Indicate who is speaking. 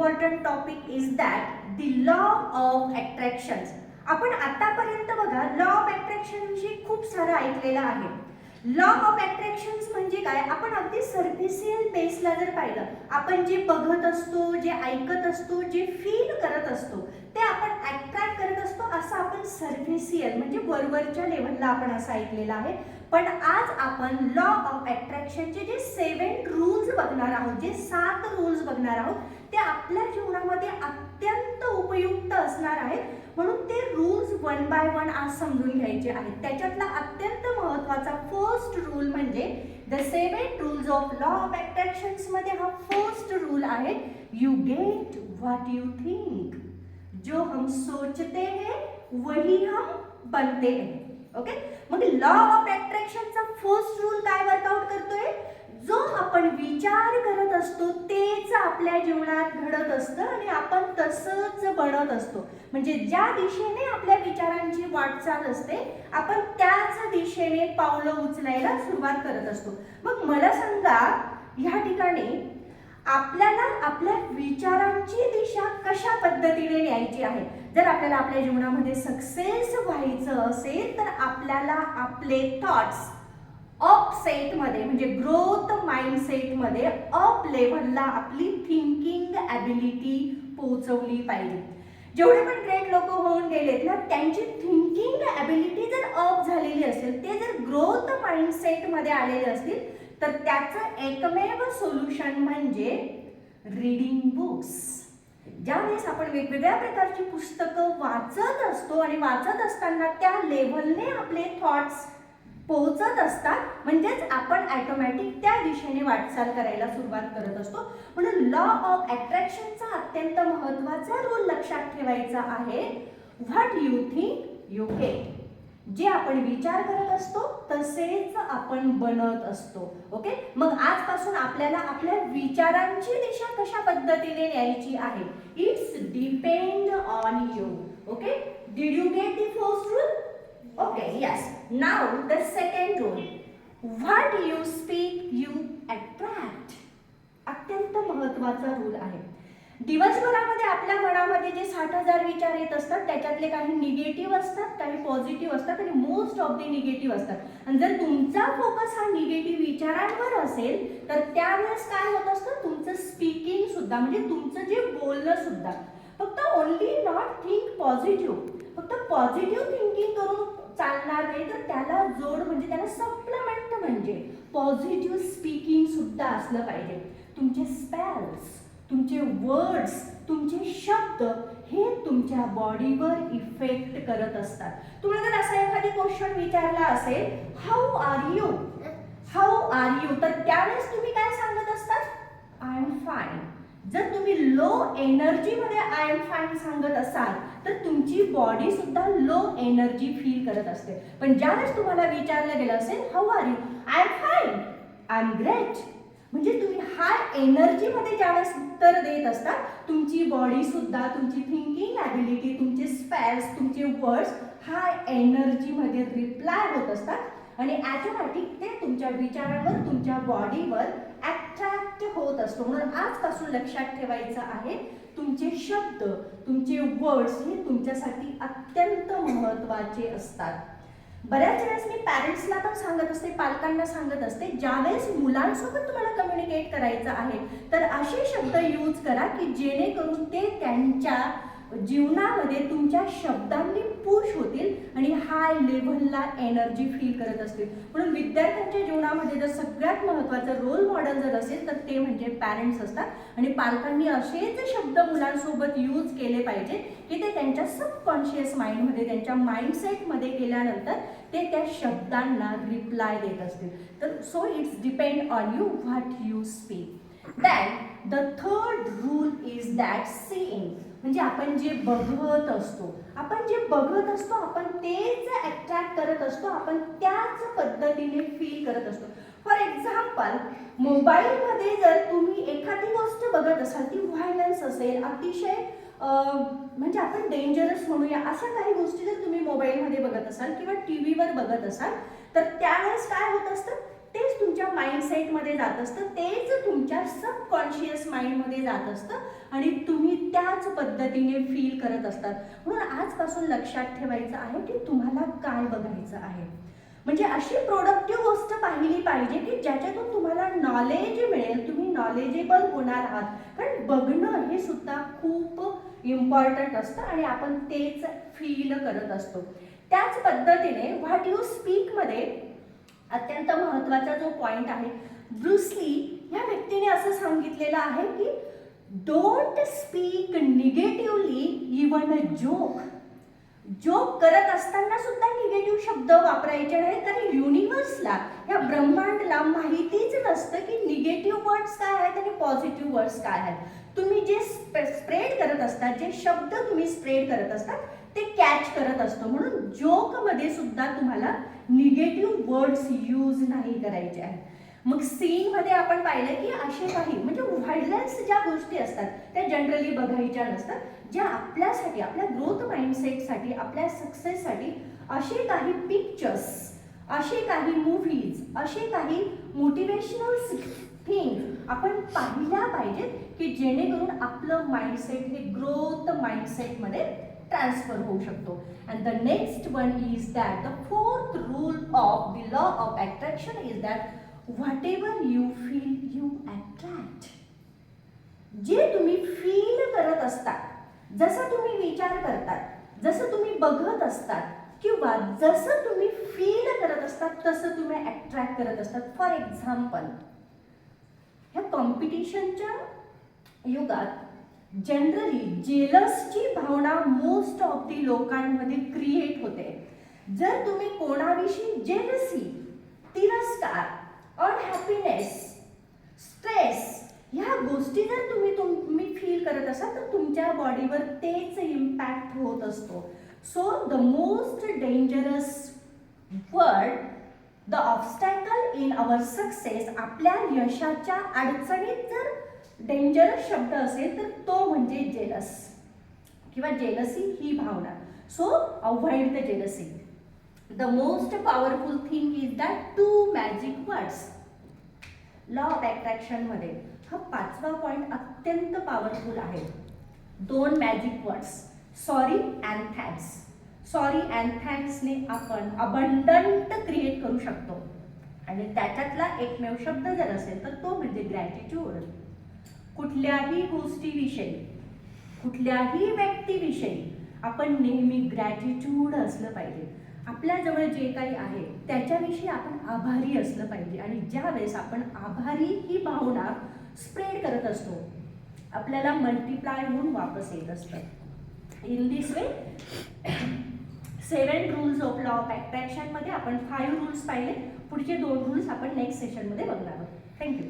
Speaker 1: Important topic is that the law of attraction आपण आतापर्यंत बघा लॉ ऑफ अट्रॅक्शन विषयी खूप सारं ऐकलेलं आहे. लॉ ऑफ अट्रॅक्शन्स म्हणजे काय? आपण अगदी सर्फिसियल बेसला जर पाहिलं आपण जे बघत असतो जे ऐकत असतो जे फील करत असतो ते आपण अट्रॅक्ट करत असतो असं आपण सर्फिसियल म्हणजे वरवरच्या लेवलला आपण असं ऐकलेलं आहे. पण आज आपण law of अट्रॅक्शनचे J seven rules बघणार आहोत जे सात रूल्स बघणार आहोत ते आपल्या जीवनामध्ये अत्यंत उपयुक्त असणार आहेत. म्हणून ते रूल्स वन बाय वन आज समजून घ्यायचे आहेत. त्याच्यातला अत्यंत महत्त्वाचा फर्स्ट रूल म्हणजे the seven rules of law of अट्रॅक्शन्समध्ये हा फर्स्ट रूल आहे. You get what you think जो हम सोचते हैं वही हम बनते हैं. ओके मग लॉ ऑफ अट्रॅक्शनचा फर्स्ट रूल काय वर्कआउट करतोय? जो आपण विचार करत असतो तेच आपल्या जीवनात घडत असतं आणि आपण तसंच बनत असतो. म्हणजे ज्या दिशेने आपल्या विचारांची वाटचाल असते आपण त्याच दिशेने पावलं उचलायला सुरुवात करत असतो. मग मला सांगा ह्या ठिकाणी आपल्याला आपल्या विचारांची दिशा कशा पद्धतीने न्यायची आहे? जर आपल्याला आपल्या जीवनामध्ये सक्सेस व्हायचं असेल तर आपल्याला आपले थॉट्स अप सेटमध्ये म्हणजे ग्रोथ माइंडसेटमध्ये अप लेवलला आपली थिंकिंग ॲबिलिटी पोहोचवली पाहिजे. जेवढे पण ग्रेट लोक होऊन गेलेत ना त्यांची थिंकिंग ॲबिलिटी जर अप झालेली असेल ते जर ग्रोथ माइंडसेटमध्ये आलेले असतील तर त्याचं एकमेव सोल्युशन म्हणजे रीडिंग बुक्स ज्यावेळेस आपण वेगवेगळ्या प्रकारची पुस्तकं वाचत असतो आणि वाचत असताना त्या लेव्हलने आपले थॉट्स पोहोचत असतात म्हणजेच आपण ॲटोमॅटिक त्या दिशेने वाटचाल करायला सुरुवात करत असतो. म्हणून लॉ ऑफ अट्रॅक्शनचा अत्यंत महत्त्वाचा रोल लक्षात ठेवायचा आहे. What you think you get जे आपण विचार करत असतो तसेच आपण बनत असतो. ओके मग आजपासून आपल्याला आपल्या विचारांची दिशा कशा पद्धतीने न्यायची आहे? It's depend on you okay did you get the first rule okay yes now the second rule what you speak you attract अत्यंत महत्त्वाचा रूल आहे. दिवसभरामध्ये आपल्या मनामध्ये जे साठ हजार विचार येत असतात त्याच्यातले काही निगेटिव्ह असतात काही पॉझिटिव्ह असतात आणि मोस्ट ऑफ द निगेटिव्ह असतात. आणि जर तुमचा फोकस हा निगेटिव्ह विचारांवर असेल तर त्यावेळेस काय होत असतं? तुमचं स्पीकिंग सुद्धा म्हणजे तुमचं जे बोलणं सुद्धा. फक्त ओनली नॉट थिंक पॉझिटिव्ह फक्त पॉझिटिव्ह थिंकिंग करून चालणार नाही तर त्याला जोड म्हणजे त्याला सप्लमेंट म्हणजे पॉझिटिव्ह स्पीकिंग सुद्धा असलं पाहिजे. तुमचे स्पेल्स तुमचे वर्ड्स तुमचे शब्द हे तुमच्या बॉडीवर इफेक्ट करत असतात. तुम्हाला जर असा एखादी क्वेश्चन विचारला असेल how are you how are you तर त्यावेळेस तुम्ही काय सांगत असतात? आय एम फाईन जर तुम्ही लो एनर्जीमध्ये आय एम फाईन सांगत असाल तर तुमची बॉडी सुद्धा लो एनर्जी फील करत असते. पण ज्यावेळेस तुम्हाला विचारलं गेलं असेल how are you I am fine I am great म्हणजे तुम्ही हाय एनर्जीमध्ये ज्यावेळेस उत्तर देत असता तुमची बॉडी सुद्धा तुमची थिंकिंग ॲबिलिटी तुमचे स्पेल्स तुमचे वर्ड्स हाय एनर्जीमध्ये रिप्लाय होत असतात. आणि ॲटोमॅटिक ते तुमच्या विचारांवर तुमच्या बॉडीवर ॲट्रॅक्ट होत असतो. म्हणून आजपासून लक्षात ठेवायचं आहे तुमचे शब्द तुमचे वर्ड्स हे तुमच्यासाठी अत्यंत महत्त्वाचे असतात. बऱ्याच वेळेस मी पॅरेंट्सला पण सांगत असते पालकांना सांगत असते ज्यावेळेस मुलांसोबत तुम्हाला कम्युनिकेट करायचं आहे तर असे शब्द यूज करा की जेणेकरून ते त्यांच्या जीवनामध्ये तुमच्या शब्दांनी पुश होतील आणि हाय लेव्हलला एनर्जी फील करत असतील. म्हणून विद्यार्थ्यांच्या जीवनामध्ये जर सगळ्यात महत्त्वाचं रोल मॉडेल जर असेल तर ते म्हणजे पॅरेंट्स असतात. आणि पालकांनी असेच शब्द मुलांसोबत यूज केले पाहिजे की ते त्यांच्या सबकॉन्शियस माइंडमध्ये त्यांच्या माइंडसेटमध्ये गेल्यानंतर ते त्या शब्दांना रिप्लाय देत असतील. तर so it's depend on you what you speak then the third rule is that seeing म्हणजे आपण जे बघत असतो. आपण जे बघत असतो आपण तेच अट्रॅक्ट करत असतो आपण त्याच पद्धतीने फील करत असतो. फॉर एक्झाम्पल मोबाईलमध्ये जर तुम्ही एखादी गोष्ट बघत असाल ती व्हायलन्स असेल अतिशय म्हणजे आपण डेंजरस म्हणूया अशा काही गोष्टी जर तुम्ही मोबाईलमध्ये बघत असाल किंवा टी व्हीवर बघत असाल तर त्यावेळेस काय होत असतं? तेच तुमच्या माइंडसेटमध्ये जात असतं तेच तुमच्या सबकॉन्शियस माइंडमध्ये जात असतं आणि तुम्ही त्याच पद्धतीने फील करत असतात. म्हणून आजपासून लक्षात ठेवायचं आहे की तुम्हाला काय बघायचं आहे. म्हणजे अशी प्रोडक्टिव्ह गोष्ट पाहिली पाहिजे की ज्याच्यातून तुम्हाला नॉलेज मिळेल. तुम्ही नॉलेजेबल होणार आहात. कारण बघणं हे सुद्धा खूप इम्पॉर्टंट असतं आणि आपण तेच फील करत असतो. त्याच पद्धतीने व्हॉट यू स्पीकमध्ये अत्यंत महत्त्वाचा जो पॉइंट आहे. ब्रुसली या व्यक्तीने असं सांगितलेलं आहे की don't speak negatively even a joke joke करत असताना सुद्धा निगेटिव्ह शब्द वापरायचे नाहीत तर युनिव्हर्सला या ब्रह्मांडला माहितीच नसतं की निगेटिव्ह वर्ड्स काय आहेत आणि पॉझिटिव्ह वर्ड्स काय आहेत. तुम्ही जे स्प्रेड करत असतात जे शब्द तुम्ही स्प्रेड करत असतात ते कॅच करत असतो. म्हणून जोकमध्ये सुद्धा तुम्हाला निगेटिव्ह वर्ड्स यूज नाही करायचे आहेत. मग सीनमध्ये आपण पाहिलं की असे काही म्हणजे व्हायलन्स ज्या गोष्टी असतात त्या जनरली बघायच्या नसतात ज्या आपल्यासाठी आपल्या ग्रोथ माइंडसेटसाठी आपल्या सक्सेससाठी असे काही पिक्चर्स असे काही मूव्हीज असे काही मोटिवेशनल थिंग आपण पाहिल्या पाहिजेत की जेणेकरून आपलं माइंडसेट हे ग्रोथ माइंडसेटमध्ये ट्रान्सफर होऊ शकतो. And the next one is that the fourth rule of the law of attraction is that whatever you feel you attract जे तुम्ही फील करत असतात जसं तुम्ही विचार करतात जसं तुम्ही बघत असतात किंवा जसं तुम्ही फील करत असतात तसं तुम्ही अट्रॅक्ट करत असतात. फॉर एक्झाम्पल ह्या कॉम्पिटिशनच्या युगात जनरली जेलसची भावना मोस्ट ऑफ दी लोकांमध्ये क्रिएट होते. जर तुम्ही कोणाविषयी जेलसी तिरस्कार अनहॅपीनेस स्ट्रेस ह्या गोष्टी जर तुम्ही तुम्ही फील करत असाल तर तुमच्या बॉडीवर तेच इम्पॅक्ट होत असतो. So the most dangerous word the obstacle in our success आपल्या यशाच्या अडचणीत जर डेंजरस शब्द असेल तर तो म्हणजे जेलस किंवा जेलसी ही भावना. So avoid the jealousy the most powerful thing is that two magic words law of अट्रॅक्शनमध्ये हा पाचवा पॉईंट अत्यंत पॉवरफुल आहे. दोन magic words sorry and thanks sorry and थँक्सने आपण अबंडंट क्रिएट करू शकतो. आणि त्याच्यातला एकमेव शब्द जर असेल तर तो म्हणजे ग्रॅटिट्यूड कुठल्याही गोष्टीविषयी कुठल्याही व्यक्तीविषयी आपण नेहमी ग्रॅटिट्यूड असलं पाहिजे. आपल्याजवळ जे काही आहे त्याच्याविषयी आपण आभारी असलं पाहिजे. आणि ज्या वेळेस आपण आभारी ही भावना स्प्रेड करत असतो आपल्याला मल्टिप्लाय होऊन वापस येत असतं. In this way seven rules of law of अट्रॅक्शनमध्ये आपण फाईव्ह रूल्स पाहिले. पुढचे दोन रूल्स आपण नेक्स्ट सेशनमध्ये बघणार आहोत. थँक्यू